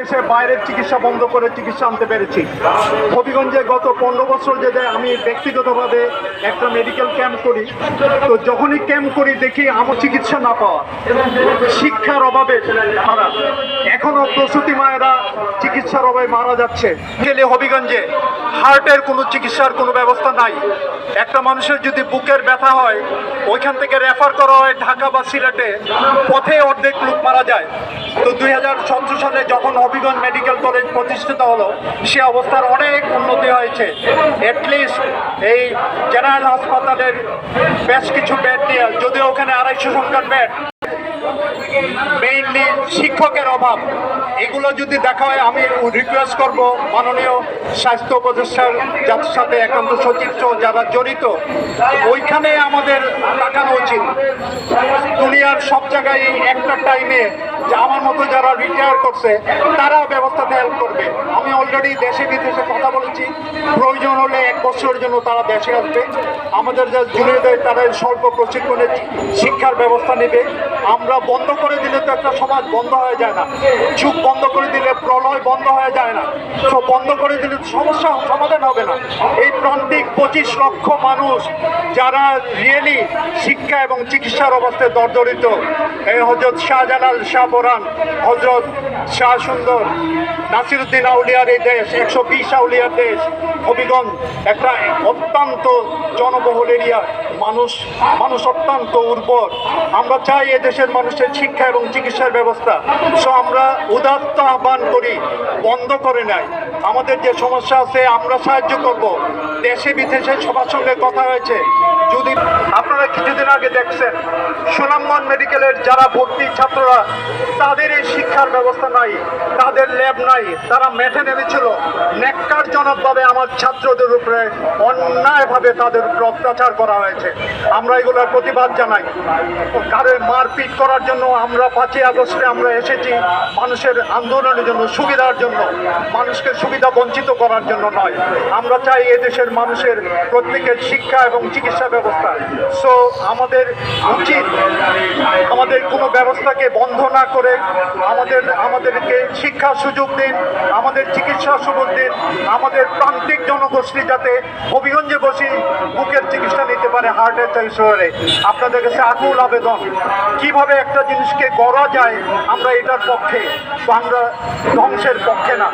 দেশে বাইরের চিকিৎসা বন্ধ করে চিকিৎসা আনতে পেরেছি। হবিগঞ্জে গত পনেরো বছর যেটা আমি ব্যক্তিগতভাবে একটা মেডিকেল ক্যাম্প করি, তো যখনই ক্যাম্প করি দেখি আমার চিকিৎসা না পাওয়া। শিক্ষার অভাবে মারা এখনও প্রসূতি মায়েরা চিকিৎসার অভাবে মারা যাচ্ছে। গেলে হবিগঞ্জে হার্টের কোনো চিকিৎসার কোনো ব্যবস্থা নাই। একটা মানুষের যদি বুকের ব্যথা হয়, ওইখান থেকে রেফার করা হয় ঢাকা বা সিলেটে, পথে অর্ধেক লোক মারা যায়। তো দুই হাজার সতেরো সালে যখন হবিগঞ্জ মেডিকেল কলেজ প্রতিষ্ঠিত হলো, সে অবস্থার অনেক উন্নতি হয়েছে। অ্যাটলিস্ট এই জেনারেল হাসপাতালের বেশ কিছু বেড নিয়ে, যদিও ওখানে আড়াইশো সংখ্যার বেড মেইনলি শিক্ষকের অভাব। এগুলো যদি দেখা হয়, আমি রিকোয়েস্ট করব মাননীয় স্বাস্থ্য উপদেষ্টার যার সাথে একান্ত সচিব যারা জড়িত, ওইখানে আমাদের তাকানো উচিত। দুনিয়ার সব জায়গায় একটা টাইমে যে আমার মতো যারা রিটায়ার করছে তারা ব্যবস্থাতে হেল্প করবে। আমি অলরেডি দেশে, বিদেশে কথা বলেছি। প্রয়োজন হলে এক বছরের জন্য তারা দেশে আসবে। আমাদের যা জুনিয়রদের, তারা স্বল্প প্রশিক্ষণে শিক্ষার ব্যবস্থা নেবে। আমরা বন্ধ করে দিলে তো একটা সমাজ বন্ধ হয়ে যায় না। যুগ বন্ধ করে দিলে প্রলয় বন্ধ হয়ে যায় না। তো বন্ধ করে দিলে সমস্যা, সমাধান হবে না। এই প্রান্তিক পঁচিশ লক্ষ মানুষ যারা রিয়েলি শিক্ষা এবং চিকিৎসার অবস্থায় দরদরিত, এই হজরত শাহজালাল শাহ বোরান হজরত শাহ সুন্দর নাসিরুদ্দিন আউলিয়ার এই দেশ, একশো বিশ আউলিয়ার দেশ, হবিগঞ্জ, একটা অত্যন্ত জনবহুল এরিয়া। মানুষ মানুষ অত্যন্ত উর্বর। আমরা চাই এ দেশের মানুষের শিক্ষা এবং চিকিৎসার ব্যবস্থা। সো আমরা উদাত্ত আহ্বান করি, বন্ধ করে নাই। আমাদের যে সমস্যা আছে, আমরা সাহায্য করব। দেশে বিদেশে সবার সঙ্গে কথা হয়েছে। যদি আপনারা কিছুদিন আগে দেখছেন, সুনামগঞ্জ মেডিকেলের যারা ভর্তি ছাত্ররা তাদের এই শিক্ষার ব্যবস্থা নাই, তাদের ল্যাব নাই, তারা মেঠে নেমেছিল। ন্যাক্কারজনকভাবে আমার ছাত্রদের উপরে অন্যায়ভাবে তাদের উপরে অত্যাচার করা হয়েছে। আমরা এগুলোর প্রতিবাদ জানাই। কারও মারপিট করার জন্য আমরা পাঁচই আগস্টে আমরা এসেছি মানুষের আন্দোলনের জন্য, সুবিধার জন্য। মানুষকে সুবিধা বঞ্চিত করার জন্য নয়। আমরা চাই এদেশের মানুষের প্রত্যেকের শিক্ষা এবং চিকিৎসা ব্যবস্থা। সো আমাদের উচিত, আমাদের কোনো ব্যবস্থাকে বন্ধ না করে আমাদের, আমাদেরকে শিক্ষার সুযোগ দিন, আমাদের চিকিৎসা সুযোগ দিন, আমাদের প্রান্তিক জনগোষ্ঠী যাতে হবিগঞ্জে বসে বুকের চিকিৎসা নিতে পারে হার্ট অ্যাটাক শহরে। আপনাদের কাছে আকুল আবেদন, কীভাবে একটা জিনিসকে গড়া যায় আমরা এটার পক্ষে আমরা ধ্বংসের পক্ষে না।